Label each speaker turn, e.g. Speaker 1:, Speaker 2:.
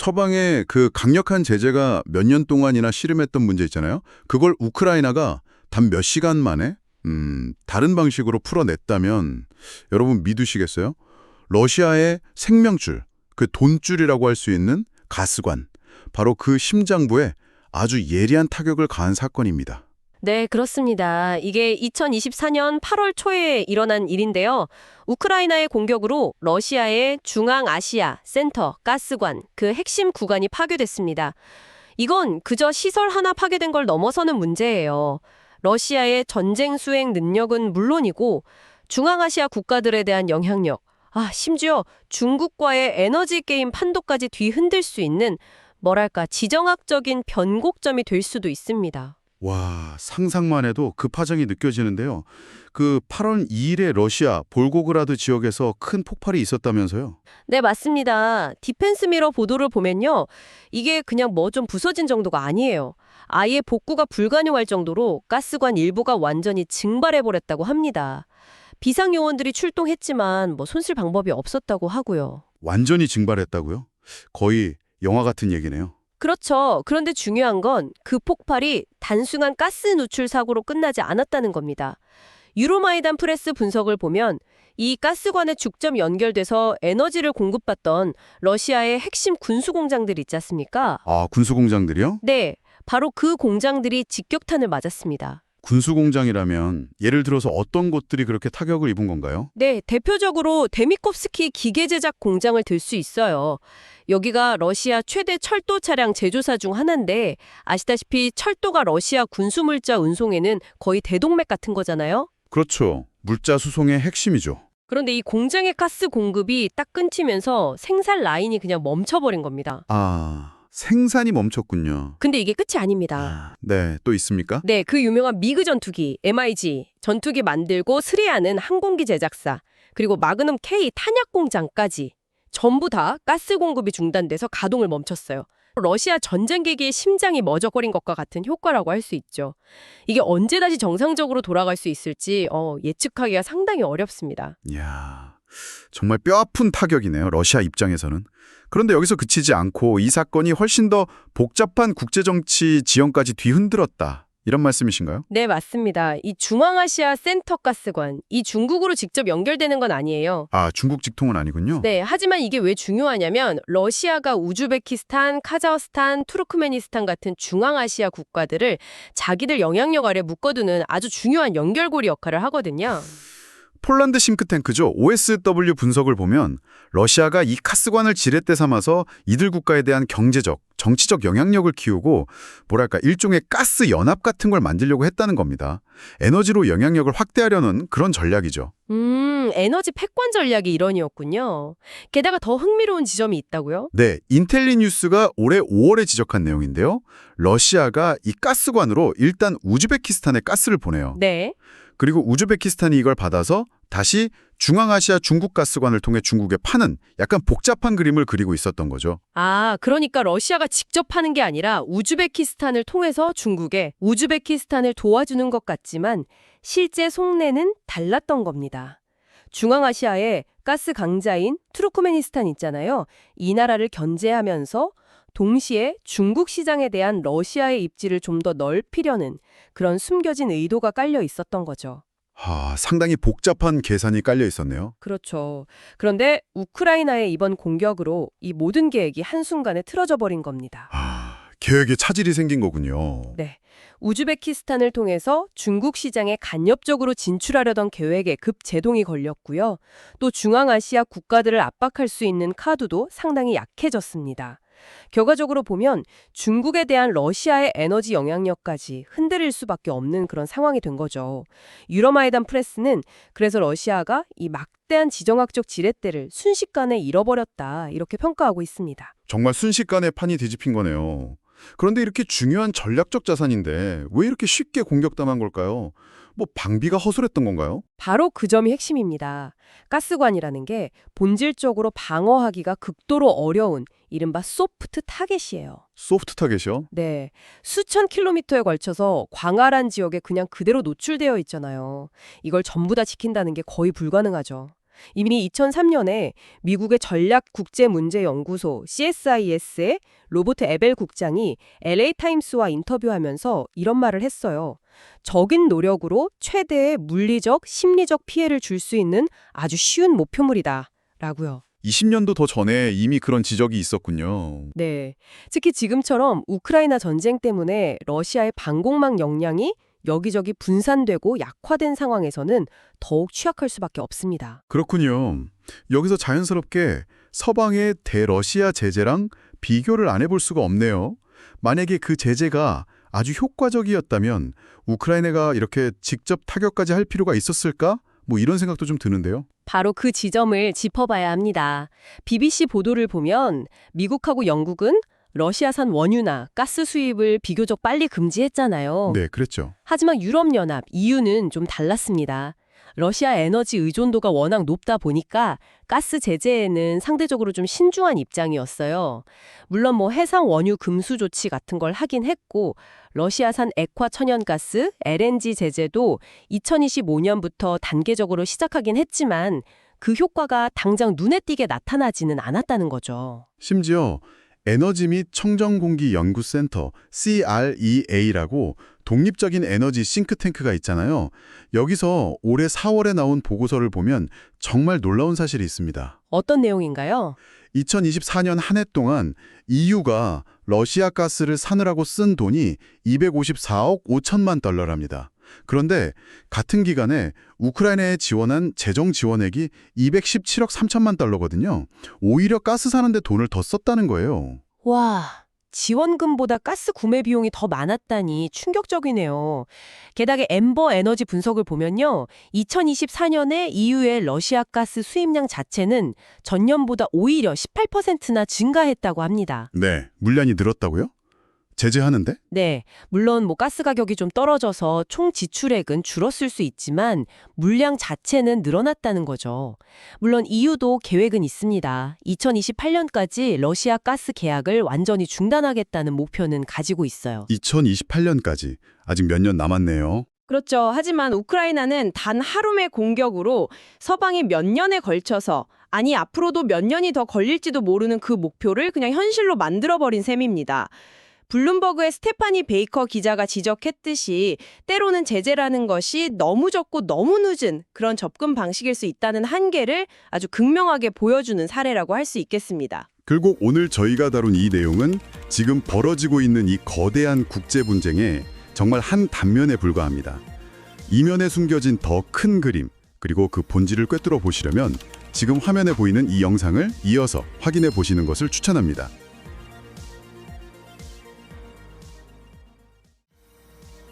Speaker 1: 서방의 그 강력한 제재가 몇 년 동안이나 씨름했던 문제 있잖아요. 그걸 우크라이나가 단 몇 시간 만에 음, 다른 방식으로 풀어냈다면 여러분 믿으시겠어요? 러시아의 생명줄, 그 돈줄이라고 할 수 있는 가스관, 바로 그 심장부에 아주 예리한 타격을 가한 사건입니다.
Speaker 2: 네, 그렇습니다. 이게 2024년 8월 초에 일어난 일인데요. 우크라이나의 공격으로 러시아의 중앙아시아 센터 가스관 그 핵심 구간이 파괴됐습니다. 이건 그저 시설 하나 파괴된 걸 넘어서는 문제예요. 러시아의 전쟁 수행 능력은 물론이고 중앙아시아 국가들에 대한 영향력, 아, 심지어 중국과의 에너지 게임 판도까지 뒤흔들 수 있는 뭐랄까 지정학적인 변곡점이 될 수도 있습니다.
Speaker 1: 와, 상상만 해도 그 파장이 느껴지는데요. 그 8월 2일에 러시아 볼고그라드 지역에서 큰 폭발이 있었다면서요?
Speaker 2: 네, 맞습니다. 디펜스 미러 보도를 보면요. 이게 그냥 뭐 좀 부서진 정도가 아니에요. 아예 복구가 불가능할 정도로 가스관 일부가 완전히 증발해버렸다고 합니다. 비상요원들이 출동했지만 뭐 손쓸 방법이 없었다고 하고요.
Speaker 1: 완전히 증발했다고요? 거의 영화 같은 얘기네요.
Speaker 2: 그렇죠. 그런데 중요한 건 그 폭발이 단순한 가스 누출 사고로 끝나지 않았다는 겁니다. 유로마이단 프레스 분석을 보면 이 가스관에 죽점 연결돼서 에너지를 공급받던 러시아의 핵심 군수 공장들 있지 않습니까?
Speaker 1: 아, 군수 공장들이요?
Speaker 2: 네, 바로 그 공장들이 직격탄을 맞았습니다.
Speaker 1: 군수공장이라면 예를 들어서 어떤 곳들이 그렇게 타격을 입은 건가요?
Speaker 2: 네, 대표적으로 데미콥스키 기계 제작 공장을 들 수 있어요. 여기가 러시아 최대 철도 차량 제조사 중 하나인데 아시다시피 철도가 러시아 군수물자 운송에는 거의 대동맥 같은 거잖아요.
Speaker 1: 그렇죠. 물자 수송의 핵심이죠.
Speaker 2: 그런데 이 공장의 가스 공급이 딱 끊기면서 생산 라인이 그냥 멈춰버린 겁니다.
Speaker 1: 아, 생산이 멈췄군요.
Speaker 2: 근데 이게 끝이 아닙니다.
Speaker 1: 네, 또 있습니까?
Speaker 2: 네, 그 유명한 미그 전투기, MIG, 전투기 만들고 수리하는 항공기 제작사, 그리고 마그넘 K 탄약 공장까지 전부 다 가스 공급이 중단돼서 가동을 멈췄어요. 러시아 전쟁기기의 심장이 멎어버린 것과 같은 효과라고 할 수 있죠. 이게 언제 다시 정상적으로 돌아갈 수 있을지 어, 예측하기가 상당히 어렵습니다.
Speaker 1: 이야, 정말 뼈아픈 타격이네요. 러시아 입장에서는. 그런데 여기서 그치지 않고 이 사건이 훨씬 더 복잡한 국제정치 지형까지 뒤흔들었다. 이런 말씀이신가요?
Speaker 2: 네, 맞습니다. 이 중앙아시아 센터 가스관, 이 중국으로 직접 연결되는 건 아니에요.
Speaker 1: 아, 중국 직통은 아니군요.
Speaker 2: 네, 하지만 이게 왜 중요하냐면 러시아가 우즈베키스탄, 카자흐스탄, 투르크메니스탄 같은 중앙아시아 국가들을 자기들 영향력 아래 묶어두는 아주 중요한 연결고리 역할을 하거든요.
Speaker 1: 폴란드 싱크탱크죠. OSW 분석을 보면 러시아가 이 카스관을 지렛대 삼아서 이들 국가에 대한 경제적, 정치적 영향력을 키우고 뭐랄까 일종의 가스 연합 같은 걸 만들려고 했다는 겁니다. 에너지로 영향력을 확대하려는 그런 전략이죠.
Speaker 2: 음, 에너지 패권 전략이 일원이었군요. 게다가 더 흥미로운 지점이 있다고요?
Speaker 1: 네, 인텔리 뉴스가 올해 5월에 지적한 내용인데요. 러시아가 이 가스관으로 일단 우즈베키스탄에 가스를 보내요.
Speaker 2: 네.
Speaker 1: 그리고 우즈베키스탄이 이걸 받아서 다시 중앙아시아 중국 가스관을 통해 중국에 파는 약간 복잡한 그림을 그리고 있었던 거죠.
Speaker 2: 아, 그러니까 러시아가 직접 하는 게 아니라 우즈베키스탄을 통해서 중국에 우즈베키스탄을 도와주는 것 같지만 실제 속내는 달랐던 겁니다. 중앙아시아에 가스 강자인 투르크메니스탄 있잖아요. 이 나라를 견제하면서 동시에 중국 시장에 대한 러시아의 입지를 좀 더 넓히려는 그런 숨겨진 의도가 깔려 있었던 거죠.
Speaker 1: 하, 상당히 복잡한 계산이 깔려 있었네요.
Speaker 2: 그렇죠. 그런데 우크라이나의 이번 공격으로 이 모든 계획이 한순간에 틀어져 버린 겁니다.
Speaker 1: 아, 계획에 차질이 생긴 거군요.
Speaker 2: 네. 우즈베키스탄을 통해서 중국 시장에 간접적으로 진출하려던 계획에 급 제동이 걸렸고요. 또 중앙아시아 국가들을 압박할 수 있는 카드도 상당히 약해졌습니다. 결과적으로 보면 중국에 대한 러시아의 에너지 영향력까지 흔들릴 수밖에 없는 그런 상황이 된 거죠. 유러마이단 프레스는 그래서 러시아가 이 막대한 지정학적 지렛대를 순식간에 잃어버렸다 이렇게 평가하고 있습니다.
Speaker 1: 정말 순식간에 판이 뒤집힌 거네요. 그런데 이렇게 중요한 전략적 자산인데 왜 이렇게 쉽게 공격당한 걸까요? 뭐 방비가 허술했던 건가요?
Speaker 2: 바로 그 점이 핵심입니다. 가스관이라는 게 본질적으로 방어하기가 극도로 어려운 이른바 소프트 타겟이에요.
Speaker 1: 소프트 타겟이요?
Speaker 2: 네. 수천 킬로미터에 걸쳐서 광활한 지역에 그냥 그대로 노출되어 있잖아요. 이걸 전부 다 지킨다는 게 거의 불가능하죠. 이미 2003년에 미국의 전략국제문제연구소 CSIS의 로버트 에벨 국장이 LA타임스와 인터뷰하면서 이런 말을 했어요. 적인 노력으로 최대의 물리적, 심리적 피해를 줄 수 있는 아주 쉬운 목표물이다. 라고요.
Speaker 3: 20년도 더 전에 이미 그런 지적이 있었군요.
Speaker 2: 네. 특히 지금처럼 우크라이나 전쟁 때문에 러시아의 방공망 역량이 여기저기 분산되고 약화된 상황에서는 더욱 취약할 수밖에 없습니다.
Speaker 1: 그렇군요. 여기서 자연스럽게 서방의 대러시아 제재랑 비교를 안 해볼 수가 없네요. 만약에 그 제재가 아주 효과적이었다면 우크라이나가 이렇게 직접 타격까지 할 필요가 있었을까? 뭐 이런 생각도 좀 드는데요.
Speaker 2: 바로 그 지점을 짚어봐야 합니다. BBC 보도를 보면 미국하고 영국은 러시아산 원유나 가스 수입을 비교적 빨리 금지했잖아요.
Speaker 1: 네, 그랬죠.
Speaker 2: 하지만 유럽연합, EU는 좀 달랐습니다. 러시아 에너지 의존도가 워낙 높다 보니까 가스 제재에는 상대적으로 좀 신중한 입장이었어요. 물론 뭐 해상 원유 금수 조치 같은 걸 하긴 했고 러시아산 액화 천연가스, LNG 제재도 2025년부터 단계적으로 시작하긴 했지만 그 효과가 당장 눈에 띄게 나타나지는 않았다는 거죠.
Speaker 1: 심지어 에너지 및 청정공기 연구센터 CREA라고 독립적인 에너지 싱크탱크가 있잖아요. 여기서 올해 4월에 나온 보고서를 보면 정말 놀라운 사실이 있습니다.
Speaker 2: 어떤 내용인가요?
Speaker 1: 2024년 한 해 동안 EU가 러시아 가스를 사느라고 쓴 돈이 254억 5천만 달러랍니다. 그런데 같은 기간에 우크라이나에 지원한 재정 지원액이 217억 3천만 달러거든요. 오히려 가스 사는데 돈을 더 썼다는 거예요.
Speaker 2: 와, 지원금보다 가스 구매 비용이 더 많았다니 충격적이네요. 게다가 엠버 에너지 분석을 보면요. 2024년에 EU의 러시아 가스 수입량 자체는 전년보다 오히려 18%나 증가했다고 합니다.
Speaker 1: 네, 물량이 늘었다고요? 제재하는데?
Speaker 2: 네, 물론 뭐 가스 가격이 좀 떨어져서 총 지출액은 줄었을 수 있지만 물량 자체는 늘어났다는 거죠. 물론 EU도 계획은 있습니다. 2028년까지 러시아 가스 계약을 완전히 중단하겠다는 목표는 가지고 있어요.
Speaker 1: 2028년까지 아직 몇 년 남았네요.
Speaker 4: 그렇죠. 하지만 우크라이나는 단 하루의 공격으로 서방이 몇 년에 걸쳐서 아니 앞으로도 몇 년이 더 걸릴지도 모르는 그 목표를 그냥 현실로 만들어버린 셈입니다. 블룸버그의 스테파니 베이커 기자가 지적했듯이 때로는 제재라는 것이 너무 적고 너무 늦은 그런 접근 방식일 수 있다는 한계를 아주 극명하게 보여주는 사례라고 할 수 있겠습니다.
Speaker 1: 결국 오늘 저희가 다룬 이 내용은 지금 벌어지고 있는 이 거대한 국제 분쟁의 정말 한 단면에 불과합니다. 이면에 숨겨진 더 큰 그림, 그리고 그 본질을 꿰뚫어 보시려면 지금 화면에 보이는 이 영상을 이어서 확인해 보시는 것을 추천합니다.